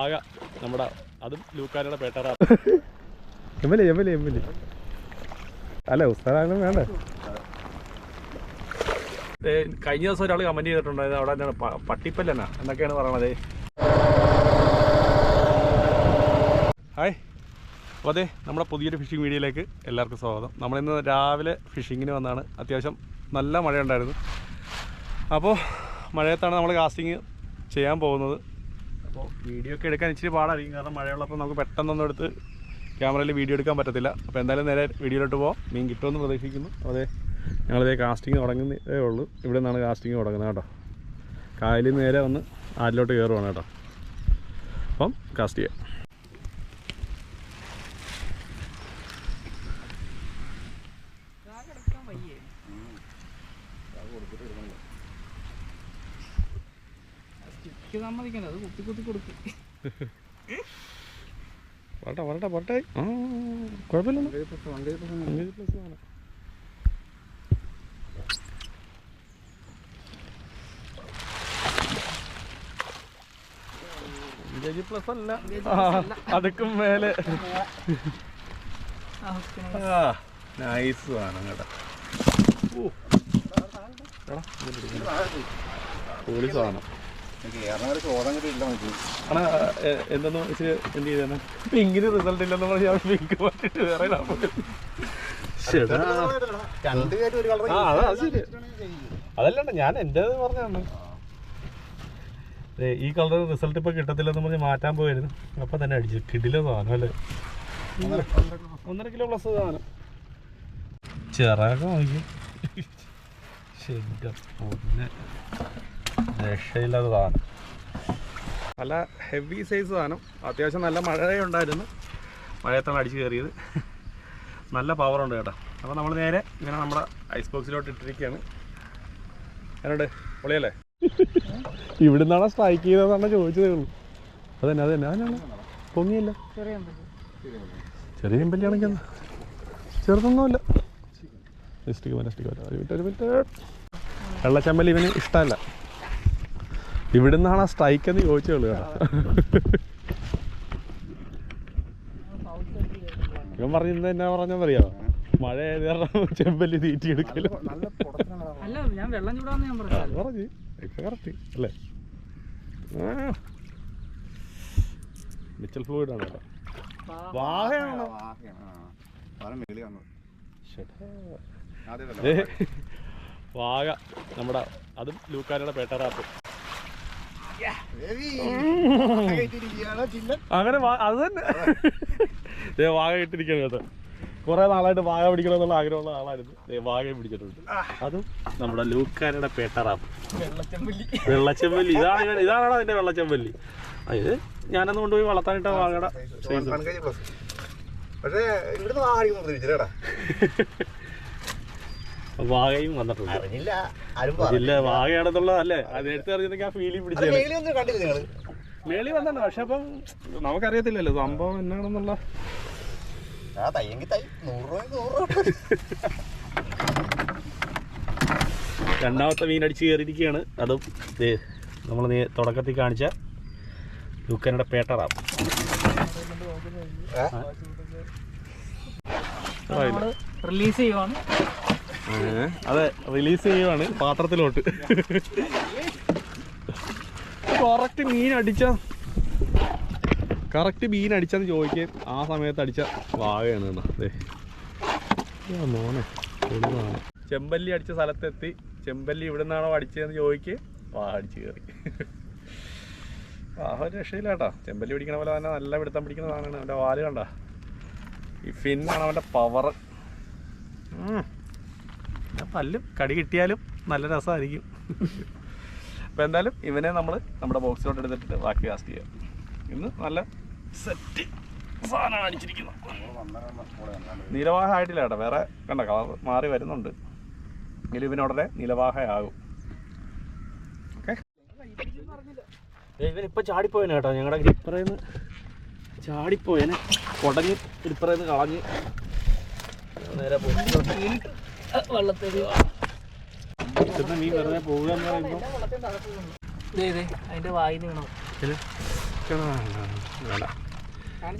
ആകെ നമ്മുടെ അതും ലൂക്കാരുടെ പേട്ടറ. M L A M L A M L A അല്ല ഉസ്താദാണെങ്കിലും വേണ്ടേ? കഴിഞ്ഞ ദിവസം ഒരാൾ കമന്റ് ചെയ്തിട്ടുണ്ടായത് അവിടെ എന്താണ് പ- പട്ടിപ്പല്ലെന്നാ എന്നൊക്കെയാണ് പറയണത്. ഹായ്. അപ്പോൾ അതെ നമ്മുടെ പുതിയൊരു ഫിഷിംഗ് വീഡിയോയിലേക്ക് എല്ലാവർക്കും സ്വാഗതം. നമ്മളിന്ന് രാവിലെ ഫിഷിങ്ങിന് വന്നാണ്. അത്യാവശ്യം നല്ല മഴയുണ്ടായിരുന്നു. അപ്പോൾ മഴയത്താണ് നമ്മൾ കാസ്റ്റിംഗ് ചെയ്യാൻ പോകുന്നത്. അപ്പോൾ വീഡിയോ ഒക്കെ എടുക്കാൻ ഇച്ചിരി പാടായിരിക്കും. കാരണം മഴയുള്ളപ്പോൾ നമുക്ക് പെട്ടെന്നൊന്നും എടുത്ത് ക്യാമറയിൽ വീഡിയോ എടുക്കാൻ പറ്റത്തില്ല. അപ്പോൾ എന്തായാലും നേരെ വീഡിയോയിലോട്ട് പോകാം മീൻ കിട്ടുമെന്ന് പ്രതീക്ഷിക്കുന്നു. അതെ ഞങ്ങളിതേ കാസ്റ്റിംഗ് തുടങ്ങുന്നതേ ഉള്ളൂ. ഇവിടെ നിന്നാണ് കാസ്റ്റിംഗ് തുടങ്ങുന്നത് കേട്ടോ. കായലിൽ നേരെ വന്ന് ആറ്റിലോട്ട് കയറുവാണ് കേട്ടോ. അപ്പം കാസ്റ്റ് ചെയ്യാം. സമ്മതിക്കണ്ട. അത് കുത്തി കുത്തി കൊടുക്കും. വരട്ടെ വരട്ടെ വരട്ടെ. ആ കുഴപ്പമില്ലല്ലോ. അഞ്ച് പ്ലസ് അല്ല. അതുക്കും മേലെ. നൈസ് ആണ് കേട്ടോ. ഓ. എടാ, എന്തെന്ന് ഇച്ചിരി എന്ത് ചെയ്തേനെ? ഇങ്ങനെ റിസൾട്ട് ഇല്ലെന്ന് പറഞ്ഞാൽ പിങ്ക് മാറ്റിട്ട് വേറെ ഇടാൻ പോയി. ശ്ശെടാ. ആ അതാ അത് ശരി. അതല്ലണ്ട ഞാൻ എന്റെ പറഞ്ഞാണ്. ഈ കളർ റിസൾട്ട് ഇപ്പൊ കിട്ടത്തില്ലെന്ന് പറഞ്ഞ് മാറ്റാൻ പോയായിരുന്നു അപ്പൊ തന്നെ അടിച്ചു. കിടില സാധനം അല്ലേ? ഒന്നര കിലോ പ്ലസ് സാധനം. ചിറകൊക്കെ നോക്കി ശരി പൊന്നെ. രക്ഷയില്ലാത്ത സാധനം നല്ല ഹെവി സൈസ് സാധനം. അത്യാവശ്യം നല്ല മഴയുണ്ടായിരുന്നു. മഴയത്താണ് അടിച്ചു കയറിയത്. നല്ല പവറുണ്ട് കേട്ടോ. അപ്പോൾ നമ്മൾ നേരെ ഇങ്ങനെ നമ്മുടെ ഐസ് ബോക്സിലോട്ട് ഇട്ടിരിക്കുകയാണ്. എന്നോട് പൊളിയല്ലേ? ഇവിടെ നിന്നാണ് സ്ട്രൈക്ക് ചെയ്തതെന്നാണ് ചോദിച്ചതേ ഉള്ളൂ. അതന്നെ അതന്നെ അതിനാണ് പൊങ്ങിയില്ല. ചെറിയ എമ്പല്ലിയാണെങ്കിൽ ചെറുതൊന്നുമില്ല. നെക്സ്റ്റ് ഒരു മിനിറ്റ് ഒരു മിനിറ്റ്. വെള്ളച്ചമ്പല്ലി ഇവന് ഇഷ്ടമല്ല. ഇവിടുന്നാണ് ആ സ്ട്രൈക്ക് എന്ന് ചോദിച്ചേ ഉള്ളൂ കേട്ടോ. ഇവൻ പറഞ്ഞത് എന്നാ അറിയോ? മഴ ചെമ്പല്ലി തീറ്റി എടുക്കലും അല്ല ഞാൻ വെള്ളം ചൂടാന്ന് ഞാൻ പറഞ്ഞു പറഞ്ഞു. ഇപ്പൊ കറക്റ്റ് അല്ലേ? മിച്ചൽ ഫ്ലൂയിഡ് ആണ് കേട്ടോ. വാഹയാണോ. ഏ, വാഗ നമ്മുടെ അതും ലൂക്കാരുടെ പേട്ടറാപ്പ് അങ്ങനെ അത് തന്നെ വാഴ വാഗ ഇട്ടിരിക്കുകയാണ് കേട്ടോ കുറെ നാളായിട്ട് വാഗ പിടിക്കണം എന്നുള്ള ആഗ്രഹമുള്ള ആളായിരുന്നു വാഗയും പിടിച്ചിട്ടുണ്ട് അതും നമ്മുടെ ലൂക്കാരുടെ പേട്ടറാപ്പ് വെള്ളച്ചെമ്പല്ലി ഇതാണ് ഇതാണോ അതിന്റെ വെള്ളച്ചെമ്പല്ലി അത് ഞാനന്ന് കൊണ്ടുപോയി വളർത്താനിട്ട size. പക്ഷേ ഇവിടുന്ന് വാഗയും വന്നിട്ടുണ്ട്. അറിഞ്ഞില്ല. ആരും ഇല്ല വാഗയാണെന്നുള്ളതല്ലേ അത് എടുത്ത് അറിഞ്ഞെങ്കിൽ ആ ഫീലിംഗ് പിടിച്ചു ഒന്നും കണ്ടില്ല നിങ്ങൾ മേളി വന്നാണ് പക്ഷെ അപ്പം നമുക്കറിയത്തില്ലല്ലോ. സംഭവം എന്നാണെന്നുള്ള ആ തയ്യെങ്കിൽ തൈ. നൂറ് രൂപ നൂറ് രണ്ടാമത്തെ മീൻ അടിച്ച് കയറിയിരിക്കുകയാണ്. അതും നമ്മൾ നീ തുടക്കത്തിൽ കാണിച്ച ലുക്കനയുടെ പേട്ടറാം റിലീസ് ചെയ്യുവാണ്. അതെ റിലീസ് ചെയ്യുവാണ് പാത്രത്തിലോട്ട്. കറക്റ്റ് മീൻ അടിച്ച കറക്റ്റ് മീൻ അടിച്ചെന്ന് ചോദിക്കുകയും ആ സമയത്ത് അടിച്ച വാഴയാണ്. ആ മോനെ. ചെമ്പല്ലി അടിച്ച സ്ഥലത്തെത്തി ചെമ്പല്ലി ഇവിടെ നിന്നാണോ അടിച്ചതെന്ന് ചോദിക്കുക വാ അടിച്ച് കയറി. ആ ഒരു രക്ഷയില്ല കേട്ടോ ചെമ്പല്ലി പിടിക്കണ പോലെ തന്നെ നല്ല പിടുത്തം പിടിക്കുന്ന അവന്റെ വാൽ കണ്ട. ഈ ഫിന്നാണ് അവന്റെ പവർ പല്ലും കടി കിട്ടിയാലും നല്ല രസമായിരിക്കും. അപ്പോൾ എന്തായാലും ഇവനെ നമ്മൾ നമ്മുടെ ബോക്സിലോട്ട് എടുത്തിട്ട് ബാക്കി കാസ്റ്റ് ചെയ്യാം. ഇന്ന് നല്ല സെറ്റ് സാധനമാണ് അടിച്ചിരിക്കുന്നത്. നിലവാഹമായിട്ടില്ല കേട്ടോ. വേറെ കണ്ട കളർ മാറി വരുന്നുണ്ട്. എങ്കിലും ഇവനുടനെ നിലവാഹയാകും നീലവാഹയാകും ഓക്കെ ഇവനിപ്പോൾ ചാടിപ്പോയനെ കേട്ടോ. ഞങ്ങളുടെ ഗ്രിപ്പറേന്ന് ചാടിപ്പോയനെ. കുടഞ്ഞ് ഗ്രിപ്പറേന്ന് കളഞ്ഞ്. നേരെ പോയി. വെള്ളത്തിൽ അതിന്റെ വായി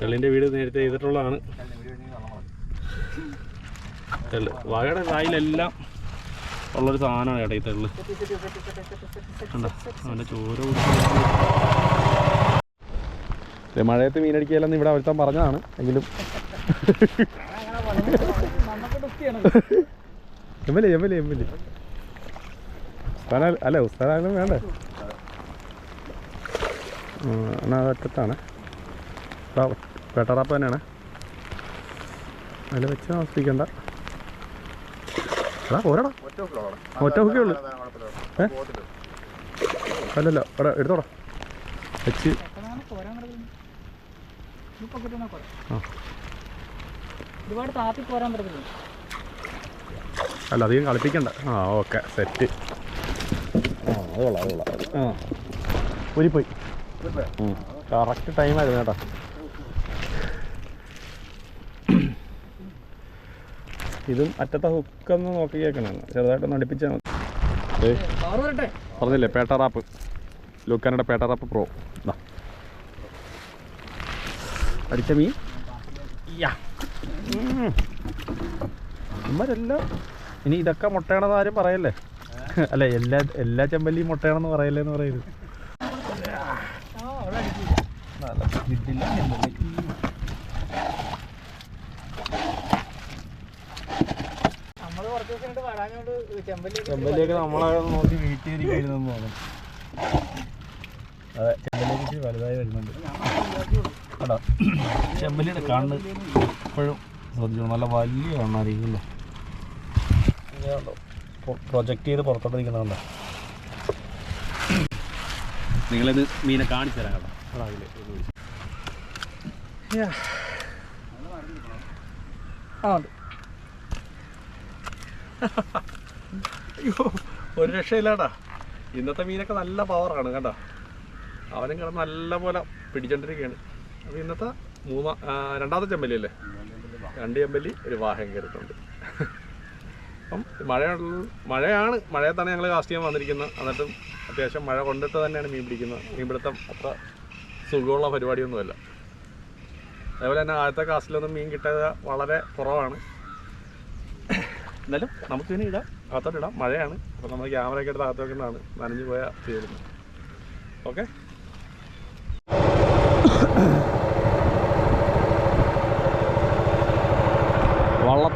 തെള്ളിന്റെ വീട് നേരത്തെ ചെയ്തിട്ടുള്ളതാണ് തെള്ള് വാഴയുടെ വായിലെല്ലാം ഉള്ളൊരു സാധനമാണ് ചേട്ടാ ഈ തെള്ള് കണ്ടോ അവന്റെ ചോര കുടിച്ച് മഴയത്ത് മീനടിക്കുകയല്ലെന്ന് ഇവിടെ ഒരുത്തൻ പറഞ്ഞതാണ് എങ്കിലും എമ്മലി എമ്മലി എമ്മലി ഉസ്താന അല്ല ഉസ്താനായാലും വേണ്ടേ? എന്നാ അത് ഒറ്റത്താണ് ഇതാ, പേട്ടറാപ്പ് തന്നെയാണ്. അതിൽ വെച്ച് താമസിക്കണ്ട എടാ പോരടാ. ഒറ്റ ഹുക്കേ ഉള്ളു. ഏ? അല്ലല്ല എടാ എടുത്തോടാ. വെച്ച്. ഒരുപാട് താത്തി പോരാൻ പറ്റത്തില്ല. അല്ല അധികം കളിപ്പിക്കണ്ട. ആ ഓക്കെ സെറ്റ്. ആ അത് കൊള്ളാം അത് കൊള്ളാം. ആ ഊരിപ്പോയി. കറക്റ്റ് ടൈമായിരുന്നു കേട്ടോ. ഇതും അറ്റത്തെ ഹുക്കൊന്ന് നോക്കി കേൾക്കണം. ചെറുതായിട്ടൊന്ന് അടുപ്പിച്ചാൽ മതി. പറഞ്ഞില്ലേ പേട്ടറാപ്പ് ലൂക്കാനയുടെ പേട്ടറാപ്പ് പ്രോ ദാ. അടിച്ച മീൻ? ഇമ്മരെല്ലാം ഇനി ഇതൊക്കെ മുട്ടയാണെന്ന് ആരും പറയല്ലേ? അല്ല എല്ലാ എല്ലാ ചെമ്പല്ലിയും മുട്ടയാണെന്ന് പറയല്ലേ എന്ന് പറയരുത് ചെമ്പല്ലിയൊക്കെ നമ്മളെ നോക്കി വീട്ടിൽ തോന്നുന്നു. അതെ ചെമ്പല്ലിയൊക്കെ ഇച്ചിരി വലുതായി വരുന്നുണ്ട്. കേട്ടോ ചെമ്പല്ലിയുടെ കണ്ണ് എപ്പോഴും ശ്രദ്ധിച്ചു? നല്ല വലിയ കണ്ണായിരിക്കുമല്ലോ പ്രൊജക്റ്റ് ചെയ്ത് പുറത്തോട്ട് നിൽക്കുന്നുണ്ടോ നിങ്ങളിത് മീനെ കാണിച്ചു തരാം കേട്ടോ. അതാ അതിൽ ഇത് ഒഴിച്ച്. ആ ഉണ്ട്. അയ്യോ ഒരു രക്ഷയില്ലാടാ. ഇന്നത്തെ മീനൊക്കെ നല്ല പവറാണ് കേട്ടോ. അവനും കിടന്ന് നല്ല പോലെ പിടിച്ചോണ്ടിരിക്കുകയാണ്. അപ്പോൾ ഇന്നത്തെ മൂന്നാ രണ്ടാമത്തെ ചെമ്പലി അല്ലേ രണ്ട് ചെമ്പല്ലി ഒരു വാഹം കയറിയിട്ടുണ്ട്. അപ്പം മഴ മഴയാണ് മഴയത്താണ് ഞങ്ങൾ കാസ്റ്റ് ചെയ്യാൻ വന്നിരിക്കുന്നത്. എന്നിട്ടും അത്യാവശ്യം മഴ കൊണ്ടിട്ട് തന്നെയാണ് മീൻ പിടിക്കുന്നത്. മീൻപിടുത്തം അത്ര സുഖമുള്ള പരിപാടിയൊന്നുമല്ല. അതേപോലെ തന്നെ ആദ്യത്തെ കാസ്റ്റിലൊന്നും മീൻ കിട്ടിയത് വളരെ കുറവാണ്. എന്നാലും നമുക്ക് ഇനി ഇടാം അകത്തോട്ട് ഇടാം. മഴയാണ് അപ്പോൾ നമ്മൾ ക്യാമറയൊക്കെ എടുത്ത് അകത്ത് വെക്കുന്നതാണ്. നനഞ്ഞു പോയാൽ തീരുന്നത്. ഓക്കെ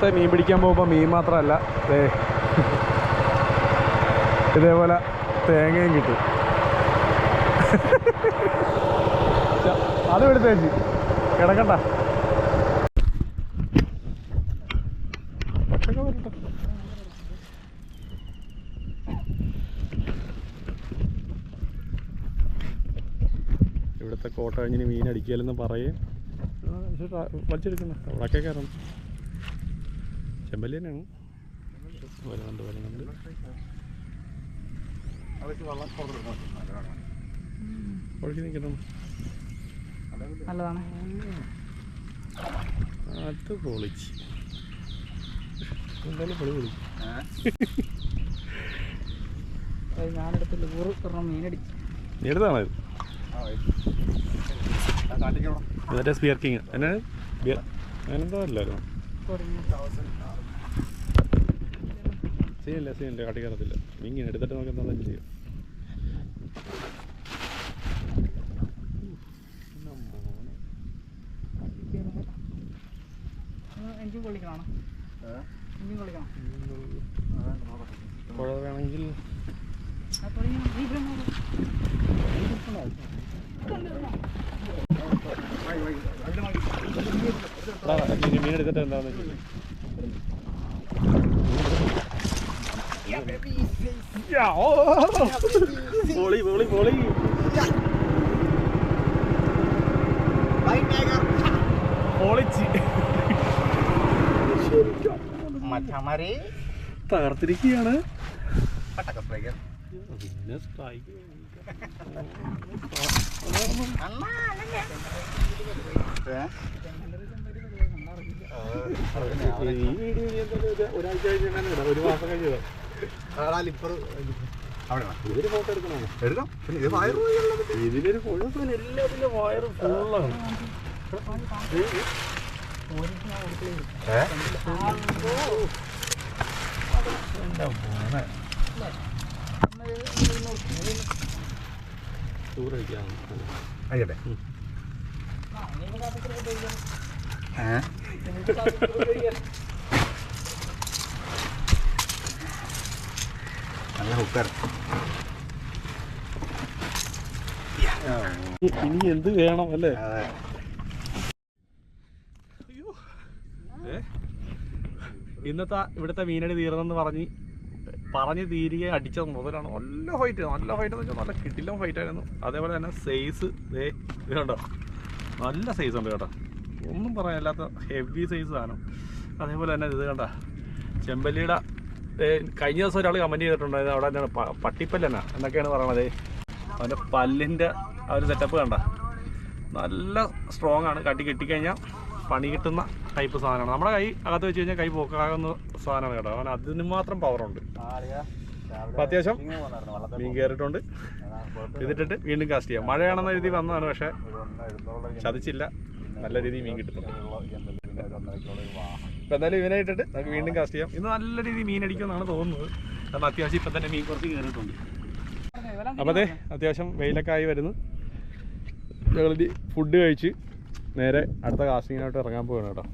വള്ളത്തെ മീൻ പിടിക്കാൻ പോകുമ്പോൾ മീൻ മാത്രമല്ല. ഇതേപോലെ തേങ്ങയും കിട്ടും. അതും എടുത്തേച്ചി കിടക്കണ്ട. ഇവിടുത്തെ കോട്ട കഴിഞ്ഞിന് മീൻ അടിക്കലെന്ന് പറയും. വലിച്ചെടുക്കണം അവിടെയൊക്കെ കയറണം ചെമ്പല്ലി തന്നെയാണ് വരുന്നുണ്ട് വരുന്നുണ്ട് ഒഴുകി നിൽക്കണം നല്ലതാണ് അത് പൊളിച്ച് എന്തായാലും പൊളി പൊളി ഞാനെടുത്തില്ല ഒരെണ്ണം മീനടിച്ചു നീ എടുത്താണോ എന്നിട്ട് സ്പിയർ കിങ് എന്നെ അങ്ങനെന്തോ അല്ലായിരുന്നു സീനില്ല സീനില്ല കാട്ടി കയറത്തില്ല. ഇങ്ങനെ എടുത്തിട്ട് നമുക്ക് എന്താണെന്ന് ചെയ്യാം? പുഴ വേണമെങ്കിൽ മീൻ എടുത്തിട്ട് എന്താണെന്ന് വെച്ചാൽ പൊളി പൊളി പൊളി. പൊളിച്ച്. മച്ചമാരെ തകർത്തിരിക്കുകയാണ്. പിന്നെ സ്ട്രൈക്ക്. ഈ വീഡിയോ ഒരു മാസം കഴിഞ്ഞതാ ലിപ്പർ അവിടെ വാ. ഇതിന് ഫോട്ടോ എടുക്കണോ? എടുക്കാം. പിന്നെ ഇത് വയറ് പോയുള്ളത് ഇതിലൊരു കുഴപ്പമില്ല എല്ലാത്തിന്റെ വയറ് ഫുള്ളാണ് ആയിക്കട്ടെ. ഏ? നല്ല ഹുക്കർ ഇനി എന്ത് വേണം അല്ലേ? ഇന്നത്തെ ഇവിടുത്തെ മീനടി തീർന്നെന്ന് പറഞ്ഞ് പറഞ്ഞ് തീരുകയെ അടിച്ച മുതലാണ്. നല്ല ഫൈറ്റ് നല്ല ഫൈറ്റ് എന്ന് വെച്ചാൽ നല്ല കിട്ടില്ല ഫൈറ്റ് ആയിരുന്നു. അതേപോലെ തന്നെ സൈസ് ദേ ഇത് കണ്ടോ? നല്ല സൈസ് ഉണ്ട് കേട്ടോ. ഒന്നും പറയാനില്ലാത്ത ഹെവി സൈസ് സാധനം. അതേപോലെ തന്നെ ഇത് കണ്ട? ചെമ്പല്ലിയുടെ കഴിഞ്ഞ ദിവസം ഒരാൾ കമന്റ് ചെയ്തിട്ടുണ്ടായിരുന്നു. അവിടെ എന്താണ് പട്ടിപ്പല്ലന എന്നൊക്കെയാണ് പറയണത്? അവന്റെ പല്ലിന്റെ ആ ഒരു സെറ്റപ്പ് കണ്ട. നല്ല സ്ട്രോങ് ആണ്. കട്ടി കിട്ടിക്കഴിഞ്ഞാൽ പണി കിട്ടുന്ന ടൈപ്പ് സാധനമാണ്. നമ്മുടെ കൈ അകത്ത് വെച്ച് കഴിഞ്ഞാൽ കൈ പോക്കാകുന്ന സാധനമാണ് കേട്ടോ. അവൻ അതിന് മാത്രം പവറുണ്ട് അപ്പം അത്യാവശ്യം മീൻ കയറിയിട്ടുണ്ട് ഇതിട്ടിട്ട് വീണ്ടും കാസ്റ്റ് ചെയ്യാം. മഴയാണെന്ന രീതി വന്നതാണ് പക്ഷേ ചതിച്ചില്ല. നല്ല രീതിയിൽ മീൻ കിട്ടുന്നുണ്ട് ഇപ്പം എന്തായാലും ഇവനായിട്ടിട്ട് നമുക്ക് വീണ്ടും കാസ്റ്റ് ചെയ്യാം. ഇന്ന് നല്ല രീതിയിൽ മീൻ അടിക്കുമെന്നാണ് തോന്നുന്നത്. കാരണം അത്യാവശ്യം ഇപ്പം തന്നെ മീൻ കുറച്ച് കയറിയിട്ടുണ്ട്. അപ്പോൾ അതെ അത്യാവശ്യം വെയിലൊക്കെ ആയി വരുന്നു. ഞങ്ങൾ ഫുഡ് കഴിച്ച് നേരെ അടുത്ത കാസ്റ്റിങ്ങിനായിട്ട് ഇറങ്ങാൻ പോവുകയാണ് കേട്ടോ.